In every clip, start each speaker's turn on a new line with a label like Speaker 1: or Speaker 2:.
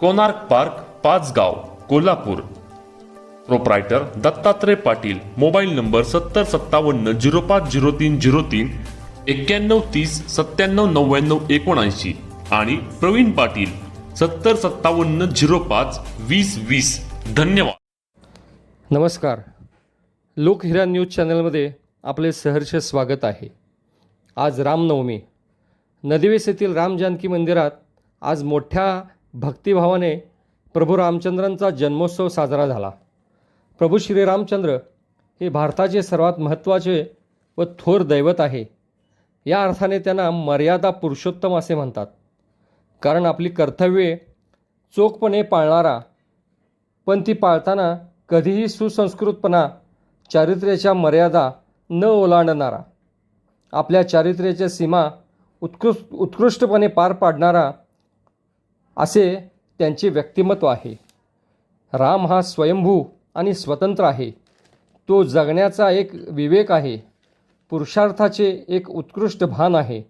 Speaker 1: Konark park Pachgaon Kolhapur. Proprietor Dattatray Patil mobile number सत्तर सत्तावन्न zero पाच zero तीन झिरो तीन एक्क्याण्णव तीस सत्त्याण्णव नव्याण्णव एकोणऐंशी आणि प्रवीण पाटील सत्तर सत्तावन्न झिरो पाच वीस वीस. धन्यवाद.
Speaker 2: नमस्कार. लोकहिरा न्यूज चॅनलमध्ये आपले सहर्ष स्वागत आहे. आज रामनवमी. नदिवेस येथील राम जानकी मंदिरात आज मोठ्या भक्तिभावाने प्रभू रामचंद्रांचा जन्मोत्सव साजरा झाला. प्रभू श्रीरामचंद्र हे भारताचे सर्वात महत्त्वाचे व थोर दैवत आहे. या अर्थाने त्यांना मर्यादा पुरुषोत्तम असे म्हणतात. कारण आपली कर्तव्ये चोखपणे पाळणारा पण ती पाळताना कधीही सुसंस्कृतपणा चारित्र्याच्या मर्यादा न ओलांडणारा आपल्या चारित्र्याच्या सीमा उत्कृष्ट उत्कृष्टपणे पार पाडणारा असे त्यांचे व्यक्तिमत्व आहे. राम हा स्वयंभू आणि स्वतंत्र आहे. तो जगण्याचा एक विवेक आहे. पुरुषार्थाचे एक उत्कृष्ट भान आहे.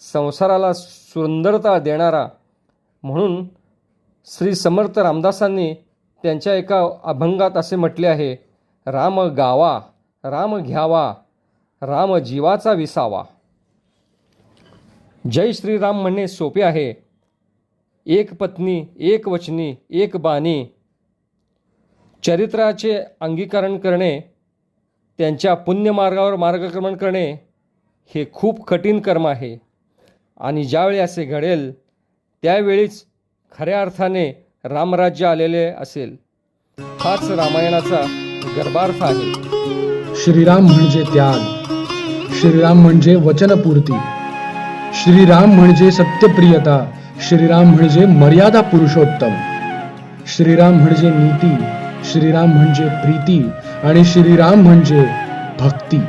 Speaker 2: संसाराला सुंदरता देणारा म्हणून श्री समर्थ रामदासांनी त्यांच्या एका अभंगात असे म्हटले आहे राम गावा राम घ्यावा राम जीवाचा विसावा. जय श्रीराम म्हणणे सोपे आहे एक पत्नी एक वचनी एक बाणी. चरित्राचे अंगीकरण करणे त्यांच्या पुण्यमार्गावर मार्गक्रमण करणे हे खूप कठीण कर्म आहे. आणि ज्यावेळी असे घडेल त्यावेळीच खऱ्या अर्थाने रामराज्य आलेले असेल. हाच रामायणाचा गर्भार्थ आहे.
Speaker 3: श्रीराम म्हणजे त्याग. श्रीराम म्हणजे वचनपूर्ती. श्रीराम म्हणजे सत्यप्रियता. श्रीराम म्हणजे मर्यादा पुरुषोत्तम. श्रीराम म्हणजे नीती श्रीराम म्हणजे प्रीती आणि श्रीराम म्हणजे भक्ती.